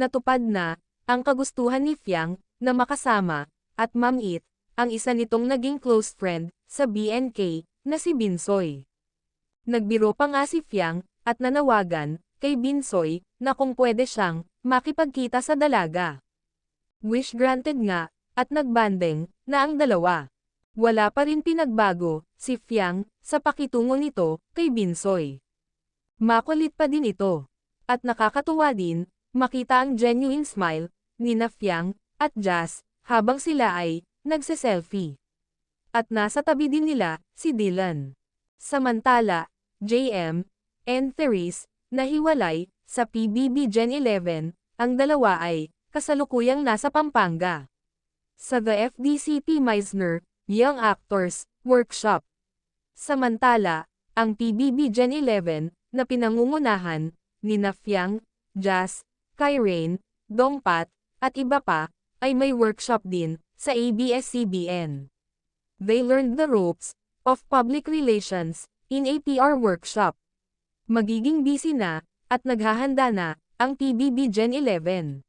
natupad na, ang kagustuhan ni Fiang, na makasama, at mamit, ang isa nitong naging close friend, sa BNK, na si Binsoy. Nagbiro pa nga si Fiang, at nanawagan, kay Binsoy, na kung pwede siyang, makipagkita sa dalaga. Wish granted nga, at nagbanding, na ang dalawa. Wala pa rin pinagbago, si Fiang, sa pakitungo nito, kay Binsoy. Makulit pa din ito. At nakakatuwa din, makita ang genuine smile, ni na Fiang, at Jazz, habang sila ay, nagse-selfie. At nasa tabi din nila, si Dylan. Samantala, JM, and Therese, nahiwalay, sa PBB Gen 11, ang dalawa ay, kasalukuyang nasa Pampanga. Sa The FDCP Meisner, Young Actors, Workshop. Samantala, ang PBB Gen 11, na pinangungunahan, ni Nafyang, Jazz, Kyrene, Dongpat, at iba pa, ay may workshop din, sa ABS-CBN. They learned the ropes, of public relations, in a PR workshop. Magiging busy na, at naghahanda na, ang PBB Gen 11.